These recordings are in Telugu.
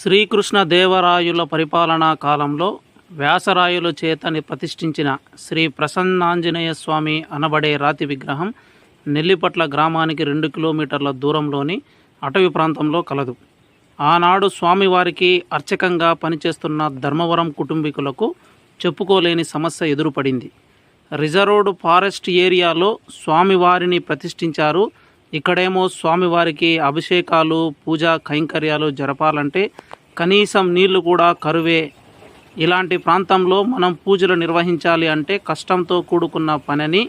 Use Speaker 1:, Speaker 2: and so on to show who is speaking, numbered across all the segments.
Speaker 1: శ్రీకృష్ణదేవరాయుల పరిపాలనా కాలంలో వ్యాసరాయుల చేతని ప్రతిష్ఠించిన శ్రీ ప్రసన్నాంజనేయ స్వామి అనబడే రాతి విగ్రహం నెల్లిపట్ల గ్రామానికి రెండు కిలోమీటర్ల దూరంలోని అటవీ ప్రాంతంలో కలదు. ఆనాడు స్వామివారికి అర్చకంగా పనిచేస్తున్న ధర్మవరం కుటుంబీకులకు చెప్పుకోలేని సమస్య ఎదురుపడింది. రిజర్వ్డ్ ఫారెస్ట్ ఏరియాలో స్వామివారిని ప్రతిష్ఠించారు. ఇక్కడేమో స్వామివారికి అభిషేకాలు పూజా కైంకర్యాలు జరపాలంటే కనీసం నీళ్ళు కూడా కరువే. ఇలాంటి ప్రాంతంలో మనం పూజలు నిర్వహించాలి అంటే కష్టంతో కూడుకున్న పనిని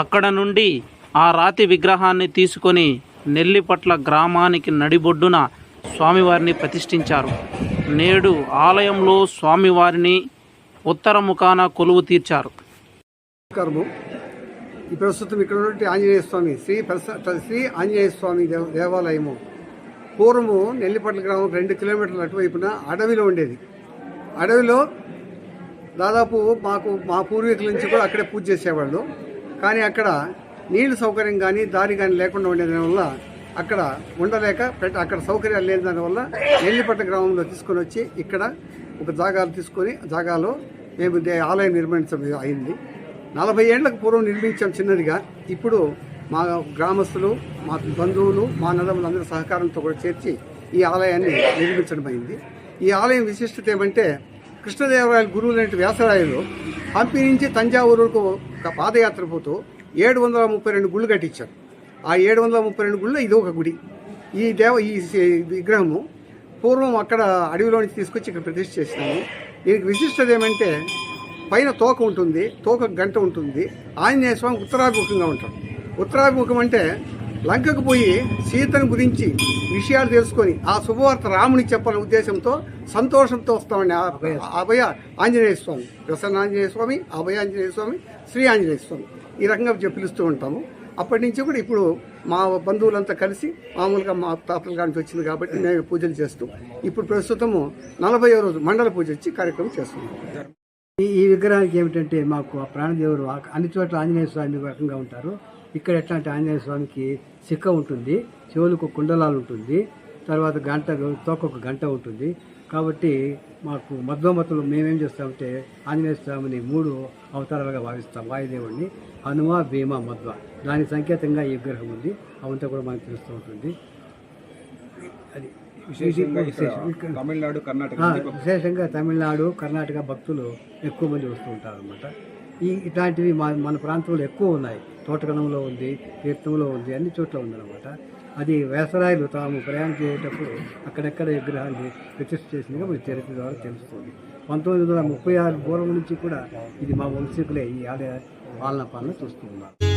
Speaker 1: అక్కడ నుండి ఆ రాతి విగ్రహాన్ని తీసుకొని నెల్లిపట్ల గ్రామానికి నడిబొడ్డున స్వామివారిని ప్రతిష్ఠించారు. నేడు ఆలయంలో స్వామివారిని ఉత్తర ముఖాన కొలువు తీర్చారు.
Speaker 2: ప్రస్తుతం ఇక్కడ ఆంజనేయ స్వామి శ్రీ శ్రీ ఆంజనేయ స్వామి దేవాలయము. పూర్వము నెల్లిపట్ల గ్రామం రెండు కిలోమీటర్ల అటువైపున అడవిలో ఉండేది. అడవిలో దాదాపు మాకు మా పూర్వీకుల నుంచి కూడా అక్కడే పూజ చేసేవాళ్ళు. కానీ అక్కడ నీళ్ళు సౌకర్యం కానీ దారి కానీ లేకుండా ఉండేది వల్ల అక్కడ ఉండలేక పెట్ట అక్కడ సౌకర్యాలు లేని దానివల్ల నెల్లిపట్ల గ్రామంలో తీసుకొని వచ్చి ఇక్కడ ఒక జాగాలు తీసుకొని జాగాలో మేము దే- ఆలయం నిర్మించడం అయింది. నలభై ఏళ్ళకు పూర్వం నిర్మించాం చిన్నదిగా. ఇప్పుడు మా గ్రామస్తులు మా బంధువులు మా నదములందరి సహకారంతో కూడా చేర్చి ఈ ఆలయాన్ని నిర్మించడం అయింది. ఈ ఆలయం విశిష్టత ఏమంటే కృష్ణదేవరాయల గురువులైన వ్యాసరాయలు హంపి నుంచి తంజావూరుకు ఒక పాదయాత్ర పోతూ ఏడు వందల ముప్పై రెండు గుళ్ళు కట్టించారు ఆ ఏడు వందల ముప్పై రెండు గుళ్ళు ఇది ఒక గుడి. ఈ దేవ ఈ విగ్రహము పూర్వం అక్కడ అడవిలో నుంచి తీసుకొచ్చి ఇక్కడ ప్రతిష్ఠ చేసినాము. దీనికి విశిష్టత ఏమంటే పైన తోక ఉంటుంది తోక గంట ఉంటుంది ఆంజనేయ స్వామి ఉత్తరాభిముఖంగా ఉంటాడు. ఉత్తరాభిముఖం అంటే లంకకు పోయి సీతను గురించి విషయాలు తెలుసుకొని ఆ శుభవార్త రామునికి చెప్పాలనే ఉద్దేశంతో సంతోషంతో వస్తామండి. ఆ- అభయ. ఆంజనేయ స్వామి ప్రసన్న ఆంజనేయ స్వామి అభయ ఆంజనేయ స్వామి శ్రీ ఆంజనేయ స్వామి ఈ రకంగా చెప్పి పిలుస్తూ ఉంటాము. అప్పటి నుంచి కూడా ఇప్పుడు మా బంధువులంతా కలిసి మామూలుగా మా తాతల కాడి వచ్చింది కాబట్టి మేము పూజలు చేస్తూ ఇప్పుడు ప్రస్తుతము నలభై రోజు మండల పూజ వచ్చి కార్యక్రమం చేస్తున్నాం.
Speaker 3: ఈ విగ్రహానికి ఏమిటంటే మాకు ఆ ప్రాణదేవుడు అన్ని చోట్ల ఆంజనేయ స్వామి రకంగా ఉంటారు. ఇక్కడ ఎట్లా అంటే ఆంజనేయ స్వామికి సిక్క ఉంటుంది చెవులకు కుండలాలు ఉంటుంది తర్వాత గంట తోకొక గంట ఉంటుంది. కాబట్టి మాకు మధ్వమతులు మేమేం చేస్తామంటే ఆంజనేయ స్వామిని మూడు అవతారాలుగా భావిస్తాం వాయుదేవుడిని హనుమ భీమ మధ్వ. దాని సంకేతంగా ఈ విగ్రహం ఉంది. అవంతా కూడా మనకు తెలుస్తూ ఉంటుంది. అది.
Speaker 4: విశేషంగా తమిళనాడు కర్ణాటక
Speaker 3: విశేషంగా తమిళనాడు కర్ణాటక భక్తులు ఎక్కువ మంది వస్తూ ఉంటారు అనమాట ఈ ఇట్లాంటివి మా మన ప్రాంతంలో ఎక్కువ ఉన్నాయి. తోటకనంలో ఉంది తీర్థంలో ఉంది అన్ని చోట్ల ఉందన్నమాట. అది వేసరాయలు తాము ప్రయాణం చేసేటప్పుడు అక్కడెక్కడ విగ్రహాన్ని ప్రతిష్ఠ చేసిందిగా మన చరిత్ర ద్వారా తెలుస్తుంది. పంతొమ్మిది వందల ముప్పై ఆరు పూర్వం నుంచి కూడా ఇది మా వంశీకులే ఈ ఆలయ పాలన పాలన చూస్తూ ఉన్నారు.